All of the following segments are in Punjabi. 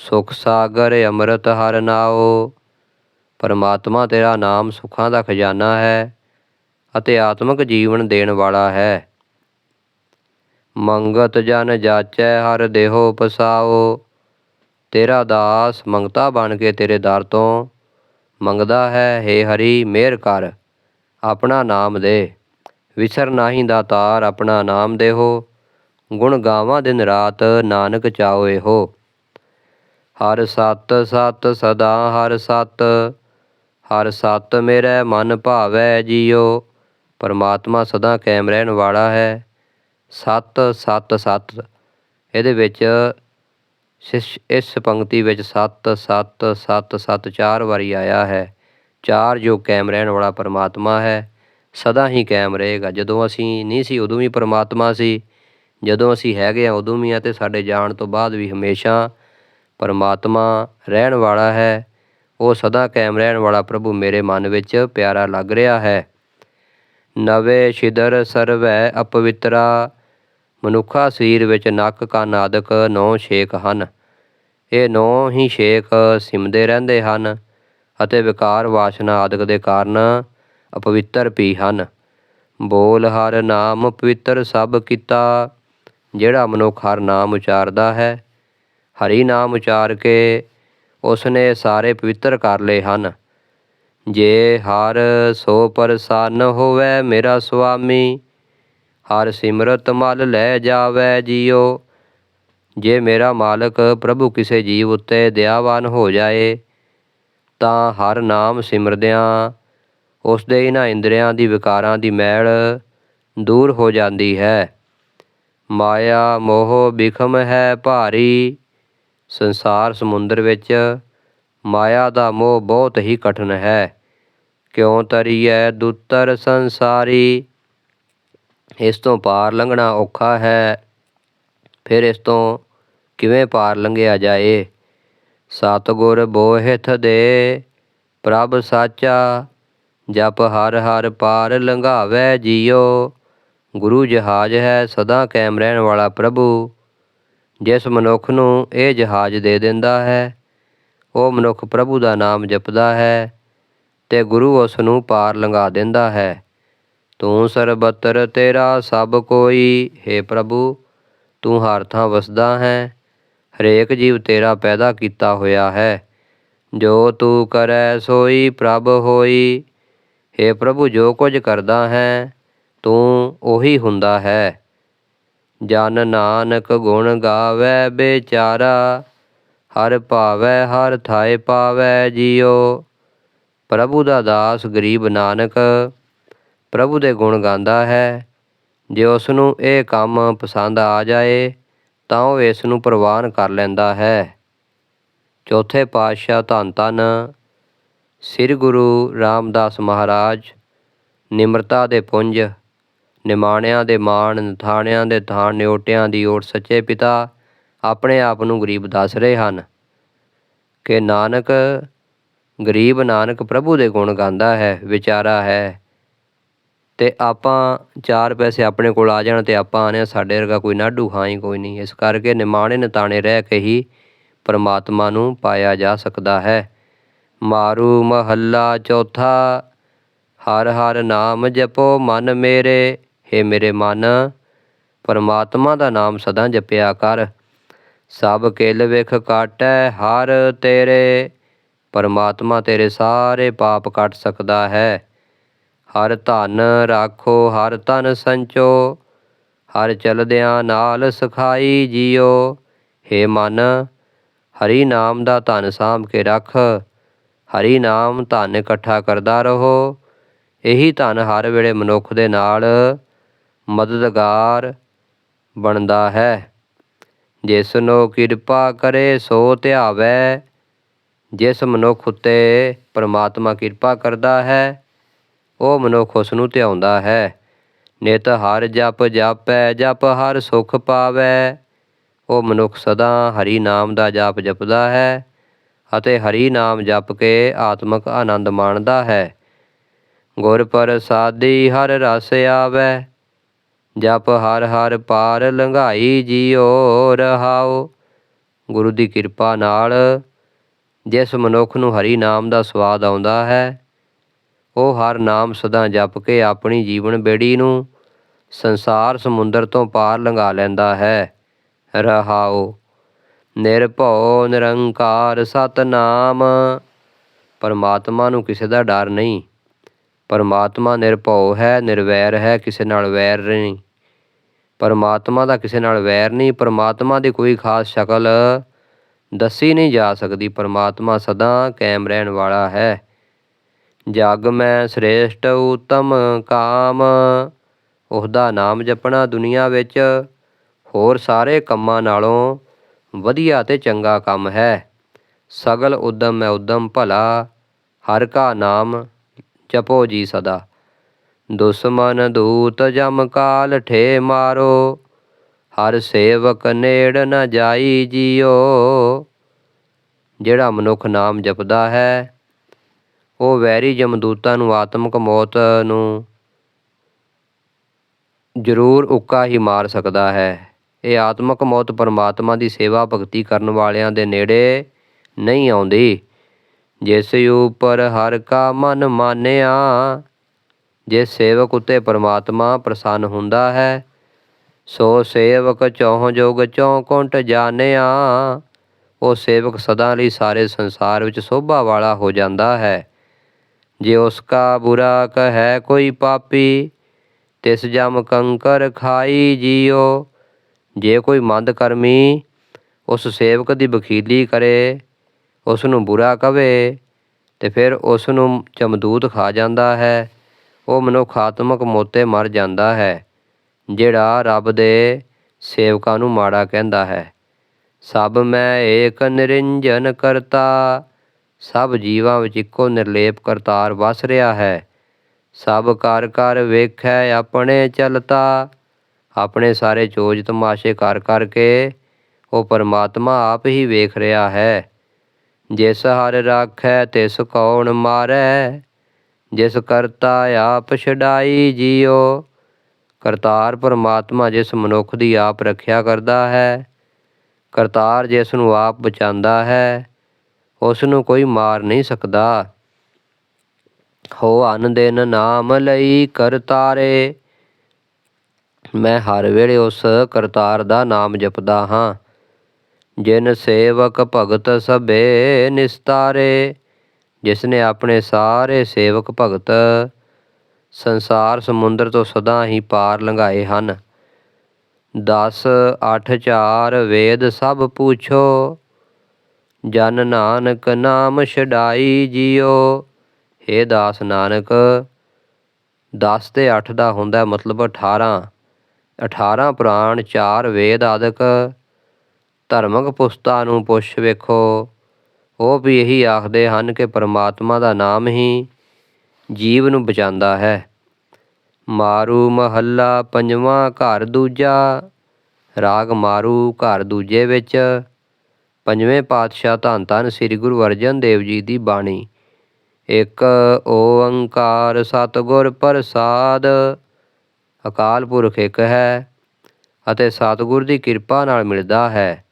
ਸੁਖ ਸਾਗਰ ਅੰਮ੍ਰਿਤ ਹਰ ਨਾਓ ਪਰਮਾਤਮਾ ਤੇਰਾ ਨਾਮ ਸੁਖਾਂ ਦਾ ਖਜ਼ਾਨਾ ਹੈ ਅਤੇ ਆਤਮਿਕ ਜੀਵਨ ਦੇਣ ਵਾਲਾ ਹੈ। ਮੰਗਤ ਜਨ ਜਾਚੈ ਹਰ ਦੇਹੋ ਪਸਾਓ ਤੇਰਾ ਦਾਸ ਮੰਗਤਾ ਬਣ ਕੇ ਤੇਰੇ ਦਰ ਤੋਂ ਮੰਗਦਾ ਹੈ, ਹੇ ਹਰੀ ਮਿਹਰ ਕਰ, ਆਪਣਾ ਨਾਮ ਦੇ। ਵਿਸਰ ਨਾਹੀ ਦਾਤਾਰ ਆਪਣਾ ਨਾਮ ਦੇਹੋ। ਗੁਣ ਗਾਵਾਂ ਦਿਨ ਰਾਤ ਨਾਨਕ ਚਾਓਏ ਹੋ ਹਰ ਸਤ ਸਤ ਸਦਾ ਹਰ ਸਤ ਹਰ ਸਤ ਮੇਰੇ ਮਨ ਭਾਵੈ ਜੀਓ। ਪਰਮਾਤਮਾ ਸਦਾ ਕਾਇਮ ਰਹਿਣ ਵਾਲਾ ਹੈ। ਸਤ ਸਤ ਸਤ, ਇਹਦੇ ਵਿੱਚ ਇਸ ਇਸ ਪੰਕਤੀ ਵਿੱਚ ਸਤ ਸਤ ਸਤ ਸਤ ਚਾਰ ਵਾਰੀ ਆਇਆ ਹੈ। ਚਾਰ ਜੋ ਕਾਇਮ ਰਹਿਣ ਵਾਲਾ ਪਰਮਾਤਮਾ ਹੈ, ਸਦਾ ਹੀ ਕਾਇਮ ਰਹੇਗਾ। ਜਦੋਂ ਅਸੀਂ ਨਹੀਂ ਸੀ, ਉਦੋਂ ਵੀ ਪਰਮਾਤਮਾ ਸੀ। ਜਦੋਂ ਅਸੀਂ ਹੈਗੇ ਆ ਉਦੋਂ ਵੀ ਆ ਤੇ ਸਾਡੇ ਜਾਣ ਤੋਂ ਬਾਅਦ ਵੀ ਹਮੇਸ਼ਾ ਪਰਮਾਤਮਾ ਰਹਿਣ ਵਾਲਾ ਹੈ। ਉਹ ਸਦਾ ਕਾਇਮ ਰਹਿਣ ਵਾਲਾ ਪ੍ਰਭੂ ਮੇਰੇ ਮਨ ਵਿੱਚ ਪਿਆਰਾ ਲੱਗ ਰਿਹਾ ਹੈ। ਨਵੇਂ ਛਿਦਰ ਸਰਵੈ ਅਪਵਿੱਤਰਾ, ਮਨੁੱਖਾ ਸਰੀਰ ਵਿੱਚ ਨੱਕ ਕੰਨ ਆਦਿਕ ਨੌ ਛੇਕ ਹਨ। ਇਹ ਨੌ ਹੀ ਛੇਕ ਸਿਮਦੇ ਰਹਿੰਦੇ ਹਨ ਅਤੇ ਵਿਕਾਰ ਵਾਸ਼ਨਾ ਆਦਿਕ ਦੇ ਕਾਰਨ ਅਪਵਿੱਤਰ ਪੀ ਹਨ। ਬੋਲ ਹਰ ਨਾਮ ਪਵਿੱਤਰ ਸਭ ਕੀਤਾ, ਜਿਹੜਾ ਮਨੁੱਖ ਹਰ ਨਾਮ ਉਚਾਰਦਾ ਹੈ। ਹਰੀ ਨਾਮ ਉਚਾਰ ਕੇ ਉਸ ਨੇ ਸਾਰੇ ਪਵਿੱਤਰ ਕਰ ਲਏ ਹਨ। ਜੇ ਹਰ ਸੋ ਪ੍ਰਸੰਨ ਹੋਵੇ ਮੇਰਾ ਸੁਆਮੀ, ਹਰ ਸਿਮਰਤ ਮਲ ਲੈ ਜਾਵੇ ਜੀਓ। ਜੇ ਮੇਰਾ ਮਾਲਕ ਪ੍ਰਭੂ ਕਿਸੇ ਜੀਵ ਉੱਤੇ ਦਇਆਵਾਨ ਹੋ ਜਾਏ, ਤਾਂ ਹਰ ਨਾਮ ਸਿਮਰਦਿਆਂ ਉਸ ਦੇ ਇਹਨਾਂ ਇੰਦਰੀਆਂ ਦੀ ਵਿਕਾਰਾਂ ਦੀ ਮੈਲ ਦੂਰ ਹੋ ਜਾਂਦੀ ਹੈ। ਮਾਇਆ ਮੋਹ ਬਿਖਮ ਹੈ ਭਾਰੀ ਸੰਸਾਰ ਸਮੁੰਦਰ ਵਿੱਚ ਮਾਇਆ ਦਾ ਮੋਹ ਬਹੁਤ ਹੀ ਕਠਨ ਹੈ। ਕਿਉਂ ਤਰੀਐ ਦੁੱਤਰ ਸੰਸਾਰੀ? ਇਸ ਤੋਂ ਪਾਰ ਲੰਘਣਾ ਔਖਾ ਹੈ। ਫਿਰ ਇਸ ਤੋਂ ਕਿਵੇਂ ਪਾਰ ਲੰਘਿਆ ਜਾਏ? ਸਤਗੁਰ ਬੋਹਿਥ ਦੇ, ਪ੍ਰਭ ਸਾਚਾ, ਜਪ ਹਰ ਹਰ ਪਾਰ ਲੰਘਾਵੇ ਜੀਓ। ਗੁਰੂ ਜਹਾਜ਼ ਹੈ ਸਦਾ ਕਾਇਮ ਰਹਿਣ ਵਾਲਾ ਪ੍ਰਭੂ। ਜਿਸ ਮਨੁੱਖ ਨੂੰ ਇਹ ਜਹਾਜ਼ ਦੇ ਦਿੰਦਾ ਹੈ, ਉਹ ਮਨੁੱਖ ਪ੍ਰਭੂ ਦਾ ਨਾਮ ਜਪਦਾ ਹੈ ਤੇ ਗੁਰੂ ਉਸ ਨੂੰ ਪਾਰ ਲੰਘਾ ਦਿੰਦਾ ਹੈ। ਤੂੰ ਸਰਬਤਰ ਤੇਰਾ ਸਭ ਕੋਈ, ਹੈ ਪ੍ਰਭੂ, ਤੂੰ ਹਰ ਥਾਂ ਵਸਦਾ ਹੈ, ਹਰੇਕ ਜੀਵ ਤੇਰਾ ਪੈਦਾ ਕੀਤਾ ਹੋਇਆ ਹੈ। ਜੋ ਤੂੰ ਕਰੈ, ਸੋਈ ਪ੍ਰਭ ਹੋਈ। ਹੈ ਪ੍ਰਭੂ, ਜੋ ਕੁਝ ਕਰਦਾ ਹੈ, ਤੂੰ ਉਹੀ ਹੁੰਦਾ ਹੈ। ਜਨ ਨਾਨਕ ਗੁਣ ਗਾਵੇ ਬੇਚਾਰਾ, ਹਰ ਭਾਵੈ, ਹਰ ਥਾਏ ਪਾਵੈ ਜੀਓ ਪ੍ਰਭੂ ਦਾ ਦਾਸ ਗਰੀਬ ਨਾਨਕ, ਪ੍ਰਭੂ ਦੇ ਗੁਣ ਗਾਉਂਦਾ ਹੈ। ਜੇ ਉਸ ਨੂੰ ਇਹ ਕੰਮ ਪਸੰਦ ਆ ਜਾਏ, ਤਾਂ ਉਹ ਇਸ ਨੂੰ ਪ੍ਰਵਾਨ ਕਰ ਲੈਂਦਾ ਹੈ। ਚੌਥੇ ਪਾਤਸ਼ਾਹ ਧੰਨ ਧੰਨ, ਸ੍ਰੀ ਗੁਰੂ ਰਾਮਦਾਸ ਮਹਾਰਾਜ, ਨਿਮਰਤਾ ਦੇ ਪੁੰਜ। ਨਿਮਾਣਿਆਂ ਦੇ ਮਾਣ, ਨਥਾਣਿਆਂ ਦੇ ਥਾਣ ਨਿਓਟਿਆਂ ਦੀ ਓਟ ਸੱਚੇ ਪਿਤਾ ਆਪਣੇ ਆਪ ਨੂੰ ਗਰੀਬ ਦੱਸ ਰਹੇ ਹਨ ਕਿ ਨਾਨਕ, ਗਰੀਬ ਨਾਨਕ ਪ੍ਰਭੂ ਦੇ ਗੁਣ ਗਾਉਂਦਾ ਹੈ, ਵਿਚਾਰਾ ਹੈ ਤੇ ਆਪਾਂ ਚਾਰ ਪੈਸੇ ਆਪਣੇ ਕੋਲ ਆ ਜਾਣ ਤੇ ਆਪਾਂ ਆਨੇ ਸਾਡੇ ਵਰਗਾ ਕੋਈ ਨਾਡੂ ਹਾਂ ਹੀ ਕੋਈ ਨਹੀਂ। ਇਸ ਕਰਕੇ ਨਿਮਾਣੇ ਨਤਾਣੇ ਰਹਿ ਕੇ ਹੀ ਪਰਮਾਤਮਾ ਨੂੰ ਪਾਇਆ ਜਾ ਸਕਦਾ ਹੈ। ਮਾਰੂ ਮਹੱਲਾ ਚੌਥਾ, ਹਰ ਹਰ ਨਾਮ ਜਪੋ ਮਨ ਮੇਰੇ हे ਮੇਰੇ ਮਨ, ਪਰਮਾਤਮਾ ਦਾ ਨਾਮ ਸਦਾ ਜਪਿਆ ਕਰ। ਸਭ ਕਿਲ ਵਿਖ ਕਾਟੈ, ਹਰ ਤੇਰੇ। ਪਰਮਾਤਮਾ ਤੇਰੇ ਸਾਰੇ ਪਾਪ ਕੱਟ ਸਕਦਾ ਹੈ। ਹਰ ਧਨ ਰਾਖੋ, ਹਰ ਧਨ ਸੰਚੋ। ਹਰ ਚਲਦਿਆਂ ਨਾਲ ਸਖਾਈ ਜਿਓ। हे ਮਨ, ਹਰੀ ਨਾਮ ਦਾ ਧਨ ਸਾਂਭ ਕੇ ਰੱਖ। ਹਰੀ ਨਾਮ ਧਨ ਇਕੱਠਾ ਕਰਦਾ ਰਹੋ। ਇਹੀ ਧਨ ਹਰ ਵੇਲੇ ਮਨੁੱਖ ਦੇ ਨਾਲ ਮਦਦਗਾਰ ਬਣਦਾ ਹੈ। ਜਿਸ ਨੂੰ ਕਿਰਪਾ ਕਰੇ, ਸੋ ਧਿਆਵੈ। ਜਿਸ ਮਨੁੱਖ ਉੱਤੇ ਪਰਮਾਤਮਾ ਕਿਰਪਾ ਕਰਦਾ ਹੈ, ਉਹ ਮਨੁੱਖ ਉਸ ਨੂੰ ਧਿਆਉਂਦਾ ਹੈ। ਨਿਤ ਹਰ ਜਪ ਜਾਪੈ, ਜਪ ਹਰ ਸੁਖ ਪਾਵੈ। ਉਹ ਮਨੁੱਖ ਸਦਾ ਹਰੀ ਨਾਮ ਦਾ ਜਾਪ ਜਪਦਾ ਹੈ ਅਤੇ ਹਰੀ ਨਾਮ ਜਪ ਕੇ ਆਤਮਿਕ ਆਨੰਦ ਮਾਣਦਾ ਹੈ। ਗੁਰ ਪ੍ਰਸਾਦੀ ਹਰ ਰਸ ਆਵੈ। ਜਪ ਹਰ ਹਰ ਪਾਰ ਲੰਘਾਈ ਜੀਉ ਰਹਾਉ ਗੁਰੂ ਦੀ ਕਿਰਪਾ ਨਾਲ ਜਿਸ ਮਨੁੱਖ ਨੂੰ ਹਰੀ ਨਾਮ ਦਾ ਸਵਾਦ ਆਉਂਦਾ ਹੈ, ਉਹ ਹਰ ਨਾਮ ਸਦਾ ਜਪ ਕੇ ਆਪਣੀ ਜੀਵਨ ਬੇੜੀ ਨੂੰ ਸੰਸਾਰ ਸਮੁੰਦਰ ਤੋਂ ਪਾਰ ਲੰਘਾ ਲੈਂਦਾ ਹੈ। ਰਹਾਉ ਨਿਰਭਉ ਨਿਰੰਕਾਰ ਸਤਨਾਮ। ਪਰਮਾਤਮਾ ਨੂੰ ਕਿਸੇ ਦਾ ਡਰ ਨਹੀਂ। ਪਰਮਾਤਮਾ ਨਿਰਭਉ ਹੈ, ਨਿਰਵੈਰ ਹੈ, ਕਿਸੇ ਨਾਲ ਵੈਰ ਨਹੀਂ। ਪਰਮਾਤਮਾ ਦਾ ਕਿਸੇ ਨਾਲ ਵੈਰ ਨਹੀਂ, ਪਰਮਾਤਮਾ ਦੀ ਕੋਈ ਖਾਸ ਸ਼ਕਲ ਦੱਸੀ ਨਹੀਂ ਜਾ ਸਕਦੀ। ਪਰਮਾਤਮਾ ਸਦਾ ਕਾਇਮ ਰਹਿਣ ਵਾਲਾ ਹੈ। ਜਗ ਮੈਂ ਸ੍ਰੇਸ਼ਟ, ਉਤਮ, ਕਾਮ, ਉਹਦਾ ਨਾਮ ਜਪਣਾ ਦੁਨੀਆ ਵਿੱਚ ਹੋਰ ਸਾਰੇ ਕੰਮਾਂ ਨਾਲੋਂ ਵਧੀਆ ਤੇ ਚੰਗਾ ਕੰਮ ਹੈ। ਸਗਲ ਉਦਮ ਮੈਂ ਉਦਮ ਭਲਾ, ਹਰ ਕਾ ਨਾਮ ਜਪੋ ਜੀ ਸਦਾ। ਦੁਸ਼ਮਨ ਦੂਤ ਜਮ ਕਾਲ ਠੇ ਮਾਰੋ, ਹਰ ਸੇਵਕ ਨੇੜ ਨ ਜਾਈ ਜੀਓ। ਜਿਹੜਾ ਮਨੁੱਖ ਨਾਮ ਜਪਦਾ ਹੈ, ਉਹ ਵੈਰੀ ਜਮਦੂਤਾਂ ਨੂੰ, ਆਤਮਿਕ ਮੌਤ ਨੂੰ ਜ਼ਰੂਰ ਉੱਕਾ ਹੀ ਮਾਰ ਸਕਦਾ ਹੈ। ਇਹ ਆਤਮਿਕ ਮੌਤ ਪਰਮਾਤਮਾ ਦੀ ਸੇਵਾ ਭਗਤੀ ਕਰਨ ਵਾਲਿਆਂ ਦੇ ਨੇੜੇ ਨਹੀਂ ਆਉਂਦੀ। ਜਿਸ ਉਪਰ ਹਰ ਕਾ ਮਨ ਮਾਨਿਆ ਜੇ ਸੇਵਕ ਉਤੇ ਪਰਮਾਤਮਾ ਪ੍ਰਸੰਨ ਹੁੰਦਾ ਹੈ, ਸੋ ਸੇਵਕ ਚੌਹ ਜੋਗ ਚੌ ਕੁੰਟ ਜਾਣਿਆ, ਉਹ ਸੇਵਕ ਸਦਾ ਲਈ ਸਾਰੇ ਸੰਸਾਰ ਵਿੱਚ ਸੋਭਾ ਵਾਲਾ ਹੋ ਜਾਂਦਾ ਹੈ। ਜੇ ਉਸ ਕਾ ਬੁਰਾ ਕਹੈ ਕੋਈ ਪਾਪੀ, ਤਿਸ ਜਮ ਕੰਕਰ ਖਾਈ ਜੀਓ। ਜੇ ਕੋਈ ਮੰਦ ਕਰਮੀ, ਉਸ ਸੇਵਕ ਦੀ ਬਖੀਲੀ ਕਰੇ ਉਸ ਨੂੰ ਬੁਰਾ ਕਵੇ ਤੇ ਫਿਰ ਉਸ ਨੂੰ ਚਮਦੂਤ ਖਾ ਜਾਂਦਾ ਹੈ। ਉਹ ਮਨੁੱਖ ਆਤਮਕ ਮੋਤੇ ਮਰ ਜਾਂਦਾ ਹੈ, ਜਿਹੜਾ ਰੱਬ ਦੇ ਸੇਵਕਾਂ ਨੂੰ ਮਾੜਾ ਕਹਿੰਦਾ ਹੈ। ਸਭ ਮੈਂ ਏਕ ਨਿਰੰਜਨ ਕਰਤਾ, ਸਭ ਜੀਵਾਂ ਵਿੱਚ ਇੱਕੋ ਨਿਰਲੇਪ ਕਰਤਾਰ ਵਸ ਰਿਹਾ ਹੈ। ਸਭ ਕਰ ਕਰ ਵੇਖੈ ਆਪਣੇ ਚਲਤਾ, ਆਪਣੇ ਸਾਰੇ ਚੋਜ ਤਮਾਸ਼ੇ ਕਰ ਕਰਕੇ ਉਹ ਪਰਮਾਤਮਾ ਆਪ ਹੀ ਵੇਖ ਰਿਹਾ ਹੈ। ਜਿਸ ਹਰ ਰਾਖੈ ਤਿਸ ਕੌਣ ਮਾਰੈ, ਜਿਸ ਕਰਤਾ ਆਪ ਛਡਾਈ ਜੀਓ। ਕਰਤਾਰ ਪਰਮਾਤਮਾ ਜਿਸ ਮਨੁੱਖ ਦੀ ਆਪ ਰੱਖਿਆ ਕਰਦਾ ਹੈ, ਕਰਤਾਰ ਜਿਸ ਨੂੰ ਆਪ ਬਚਾਉਂਦਾ ਹੈ, ਉਸ ਨੂੰ ਕੋਈ ਮਾਰ ਨਹੀਂ ਸਕਦਾ। ਹੋ ਅਨ ਦਿਨ ਨਾਮ ਲਈ ਕਰਤਾਰੇ ਮੈਂ ਹਰ ਵੇਲੇ ਉਸ ਕਰਤਾਰ ਦਾ ਨਾਮ ਜਪਦਾ ਹਾਂ। ਜਿਨ ਸੇਵਕ ਭਗਤ ਸਭੇ ਨਿਸਤਾਰੇ ਜਿਸ ਨੇ ਆਪਣੇ ਸਾਰੇ ਸੇਵਕ ਭਗਤ ਸੰਸਾਰ ਸਮੁੰਦਰ ਤੋਂ ਸਦਾ ਹੀ ਪਾਰ ਲੰਘਾਏ ਹਨ। 10 8 4 ਵੇਦ ਸਭ ਪੁੱਛੋ, ਜਨ ਨਾਨਕ ਨਾਮ ਛਡਾਈ ਜਿਉ हे ਦਾਸ ਨਾਨਕ 10 ਤੇ 8 ਦਾ ਹੁੰਦਾ ਮਤਲਬ 18 18 ਪੁਰਾਣ 4 ਵੇਦ ਆਦਿਕ ਧਰਮਕ ਪੁਸਤਾਂ ਨੂੰ ਪੁੱਛ ਵੇਖੋ। ਉਹ ਵੀ ਇਹੀ ਆਖਦੇ ਹਨ ਕਿ ਪਰਮਾਤਮਾ ਦਾ ਨਾਮ ਹੀ ਜੀਵ ਨੂੰ ਬਚਾਉਂਦਾ ਹੈ। ਮਾਰੂ ਮਹੱਲਾ ਪੰਜਵਾਂ ਘਰ ਦੂਜਾ, ਰਾਗ ਮਾਰੂ ਘਰ ਦੂਜੇ ਵਿੱਚ। ਪੰਜਵੇਂ ਪਾਤਸ਼ਾਹ ਧੰਨ ਧੰਨ ਸ੍ਰੀ ਗੁਰੂ ਅਰਜਨ ਦੇਵ ਜੀ ਦੀ ਬਾਣੀ। ਇੱਕ ਓੰਕਾਰ ਸਤਗੁਰ ਪ੍ਰਸਾਦ, ਅਕਾਲ ਪੁਰਖ ਇੱਕ ਹੈ ਅਤੇ ਸਤਗੁਰ ਦੀ ਕਿਰਪਾ ਨਾਲ ਮਿਲਦਾ ਹੈ।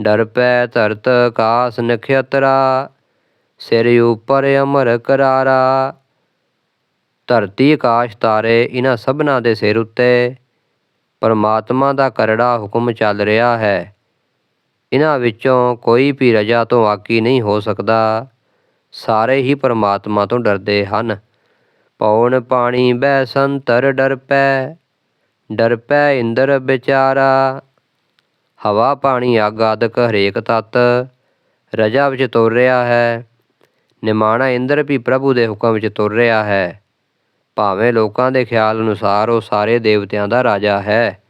ਡਰ ਪੈ ਧਰਤ ਕਾਸ ਨਖਿਆਤਰਾ ਸਿਰ ਉਪਰ ਅਮਰ ਕਰਾਰਾ। ਧਰਤੀ ਆਕਾਸ਼ ਤਾਰੇ ਇਹਨਾਂ ਸਭਨਾਂ ਦੇ ਸਿਰ ਉੱਤੇ, ਪਰਮਾਤਮਾ ਦਾ ਕਰੜਾ ਹੁਕਮ ਚੱਲ ਰਿਹਾ ਹੈ। ਇਹਨਾਂ ਵਿੱਚੋਂ ਕੋਈ ਵੀ ਰਜਾ ਤੋਂ ਆਕੀ ਨਹੀਂ ਹੋ ਸਕਦਾ। ਸਾਰੇ ਹੀ ਪਰਮਾਤਮਾ ਤੋਂ ਡਰਦੇ ਹਨ। ਪੌਣ ਪਾਣੀ ਬੈ ਸੰਤਰ ਡਰ ਪੈ ਡਰ ਪੈ ਇੰਦਰ ਵਿਚਾਰਾ। ਹਵਾ ਪਾਣੀ ਅੱਗ ਆਦਿਕ ਹਰੇਕ ਤਤ ਰਜਾ ਵਿੱਚ ਤੁਰ ਰਿਹਾ ਹੈ। ਨਿਮਾਣਾ ਇੰਦਰ ਵੀ ਪ੍ਰਭੂ ਦੇ ਹੁਕਮ ਵਿੱਚ ਤੁਰ ਰਿਹਾ ਹੈ। ਭਾਵੇਂ ਲੋਕਾਂ ਦੇ ਖਿਆਲ ਅਨੁਸਾਰ ਉਹ ਸਾਰੇ ਦੇਵਤਿਆਂ ਦਾ ਰਾਜਾ ਹੈ।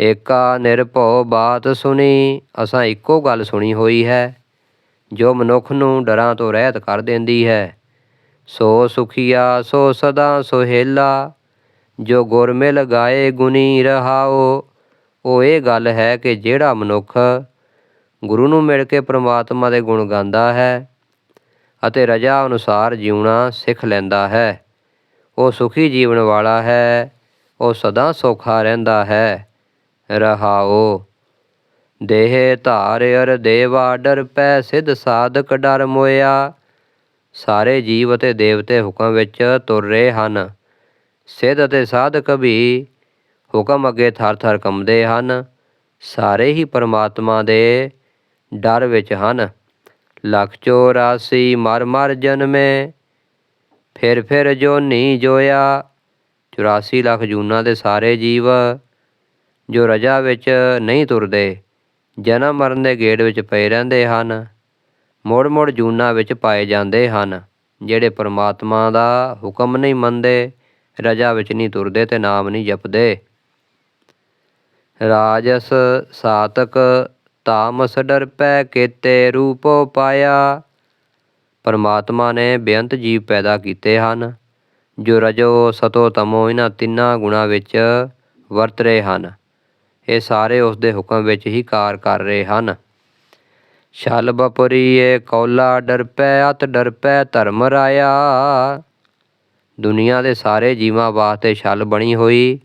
ਏਕਾ ਨਿਰਭਉ ਬਾਤ ਸੁਣੀ ਅਸਾਂ ਇੱਕੋ ਗੱਲ ਸੁਣੀ ਹੋਈ ਹੈ। ਜੋ ਮਨੁੱਖ ਨੂੰ ਡਰਾਂ ਤੋਂ ਰਹਿਤ ਕਰ ਦਿੰਦੀ ਹੈ। ਸੋ ਸੁਖੀਆ, ਸੋ ਸਦਾ ਸੁਹੇਲਾ, ਜੋ ਗੁਰ ਮਿਲ ਗਾਏ ਗੁਨੀ ਰਹਾਓ ਉਹ ਇਹ ਗੱਲ ਹੈ ਕਿ ਜਿਹੜਾ ਮਨੁੱਖ ਗੁਰੂ ਨੂੰ ਮਿਲ ਕੇ ਪ੍ਰਮਾਤਮਾ ਦੇ ਗੁਣ ਗਾਉਂਦਾ ਹੈ ਅਤੇ ਰਜਾ ਅਨੁਸਾਰ ਜਿਉਣਾ ਸਿੱਖ ਲੈਂਦਾ ਹੈ, ਉਹ ਸੁਖੀ ਜੀਵਨ ਵਾਲਾ ਹੈ, ਉਹ ਸਦਾ ਸੌਖਾ ਰਹਿੰਦਾ ਹੈ। ਰਹਾਓ, ਦੇਹ ਧਾਰ ਅਰ ਦੇਵਾ ਡਰ ਪੈ ਸਿਧ ਸਾਧਕ ਡਰ ਮੋਇਆ। ਸਾਰੇ ਜੀਵ ਅਤੇ ਦੇਵਤੇ ਹੁਕਮ ਵਿੱਚ ਤੁਰ ਰਹੇ ਹਨ। ਸਿੱਧ ਅਤੇ ਸਾਧਕ ਵੀ ਹੁਕਮ ਅੱਗੇ ਥਰ-ਥਰ ਕੰਬਦੇ ਹਨ। ਸਾਰੇ ਹੀ ਪਰਮਾਤਮਾ ਦੇ ਡਰ ਵਿੱਚ ਹਨ। ਲੱਖ ਚੋਰਾਸੀ ਮਰ ਮਰ ਜਨਮੇ, ਫਿਰ ਫਿਰ ਜੋਨੀ ਜੋਇਆ। 84 ਲੱਖ ਜੂਨਾਂ ਦੇ ਸਾਰੇ ਜੀਵ, ਜੋ ਰਜਾ ਵਿੱਚ ਨਹੀਂ ਤੁਰਦੇ, ਜਨਮ ਮਰਨ ਦੇ ਗੇੜ ਵਿੱਚ ਪਏ ਰਹਿੰਦੇ ਹਨ। ਮੋੜ ਮੋੜ ਜੂਨਾਂ ਵਿੱਚ ਪਾਏ ਜਾਂਦੇ ਹਨ, ਜਿਹੜੇ ਪਰਮਾਤਮਾ ਦਾ ਹੁਕਮ ਨਹੀਂ ਮੰਨਦੇ, ਰਜਾ ਵਿੱਚ ਨਹੀਂ ਤੁਰਦੇ ਤੇ ਨਾਮ ਨਹੀਂ ਜਪਦੇ। ਰਾਜਸ ਸਾਤਕ ਤਾਮਸ ਡਰ ਪੈ ਕੀਤੇ ਰੂਪੋ ਪਾਇਆ। ਪਰਮਾਤਮਾ ਨੇ ਬੇਅੰਤ ਜੀਵ ਪੈਦਾ ਕੀਤੇ ਹਨ, ਜੋ ਰਜੋ ਸਤੋ ਤਮੋ ਇਹਨਾਂ ਤਿੰਨਾਂ ਗੁਣਾਂ ਵਿੱਚ ਵਰਤ ਰਹੇ ਹਨ। ਇਹ ਸਾਰੇ ਉਸ ਦੇ ਹੁਕਮ ਵਿੱਚ ਹੀ ਕਾਰ ਕਰ ਰਹੇ ਹਨ। ਛਲ ਬਪਰੀਏ ਕੌਲਾ ਡਰਪੈ ਅਤ ਡਰਪੈ ਧਰਮ ਰਾਇਆ। ਦੁਨੀਆ ਦੇ ਸਾਰੇ ਜੀਵਾਂ ਵਾਸਤੇ ਛਲ ਬਣੀ ਹੋਈ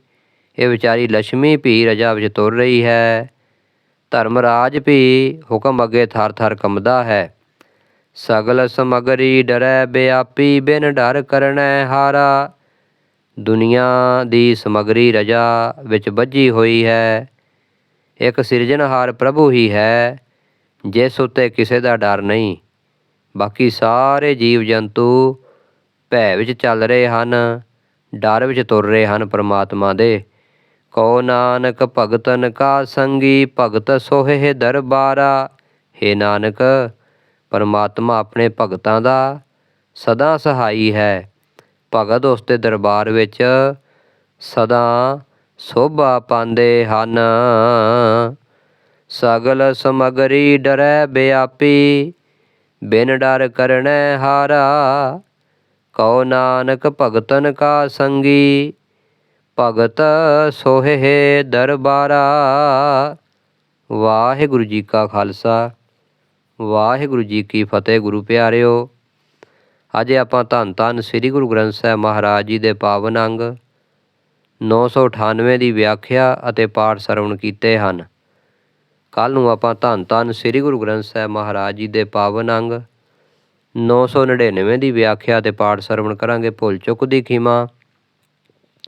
ਇਹ ਵਿਚਾਰੀ ਲక్ష్ਮੀ ਵੀ ਰਜਾ ਵਿੱਚ ਤੁਰ ਰਹੀ ਹੈ। ਧਰਮਰਾਜ ਵੀ ਹੁਕਮ ਅੱਗੇ ਥਰ-ਥਰ ਕੰਬਦਾ ਹੈ। ਸਗਲ ਸਮਗਰੀ ਡਰੈ ਬਿਆਪੀ, ਬਿਨ ਡਰ ਕਰਨੈ ਹਾਰਾ। ਦੁਨੀਆ ਦੀ ਸਮਗਰੀ ਰਜਾ ਵਿੱਚ ਵੱਜੀ ਹੋਈ ਹੈ। ਇੱਕ ਸਿਰਜਣਹਾਰ ਪ੍ਰਭੂ ਹੀ ਹੈ, ਜਿਸ ਉੱਤੇ ਕਿਸੇ ਦਾ ਡਰ ਨਹੀਂ। ਬਾਕੀ ਸਾਰੇ ਜੀਵ ਜੰਤੂ ਭੈ ਵਿੱਚ ਚੱਲ ਰਹੇ ਹਨ, ਡਰ ਵਿੱਚ ਤੁਰ ਰਹੇ ਹਨ ਪਰਮਾਤਮਾ ਦੇ। ਕੋ ਨਾਨਕ ਭਗਤਨ ਕਾ ਸੰਗੀ, ਭਗਤ ਸੋਹੇ ਦਰਬਾਰਾ। ਹੈ ਨਾਨਕ, ਪਰਮਾਤਮਾ ਆਪਣੇ ਭਗਤਾਂ ਦਾ ਸਦਾ ਸਹਾਈ ਹੈ। ਭਗਤ ਉਸ ਦੇ ਦਰਬਾਰ ਵਿੱਚ ਸਦਾ ਸੋਭਾ ਪਾਉਂਦੇ ਹਨ। ਸਗਲ ਸਮਗਰੀ ਡਰੈ ਬਿਆਪੀ, ਬਿਨ ਡਰ ਕਰਨੈ ਹਾਰਾ। ਕਉ ਨਾਨਕ ਭਗਤਨ ਕਾ ਸੰਗੀ ਭਗਤ ਸੋਹੇ ਦਰਬਾਰਾ। ਵਾਹਿਗੁਰੂ ਜੀ ਕਾ ਖਾਲਸਾ, ਵਾਹਿਗੁਰੂ ਜੀ ਕੀ ਫਤਿਹ ਗੁਰੂ ਪਿਆਰਿਓ। ਅੱਜ ਆਪਾਂ ਧੰਨ ਧੰਨ ਸ੍ਰੀ ਗੁਰੂ ਗ੍ਰੰਥ ਸਾਹਿਬ ਮਹਾਰਾਜ ਜੀ ਦੇ ਪਾਵਨ ਅੰਗ 998 ਦੀ ਵਿਆਖਿਆ ਅਤੇ ਪਾਠ ਸਰਵਣ ਕੀਤੇ ਹਨ। ਕੱਲ ਨੂੰ ਆਪਾਂ ਧੰਨ ਧੰਨ ਸ੍ਰੀ ਗੁਰੂ ਗ੍ਰੰਥ ਸਾਹਿਬ ਮਹਾਰਾਜ ਜੀ ਦੇ ਪਾਵਨ ਅੰਗ 999 ਦੀ ਵਿਆਖਿਆ ਤੇ ਪਾਠ ਸਰਵਣ ਕਰਾਂਗੇ ਭੁੱਲ ਚੁੱਕ ਦੀ ਖੀਮਾ।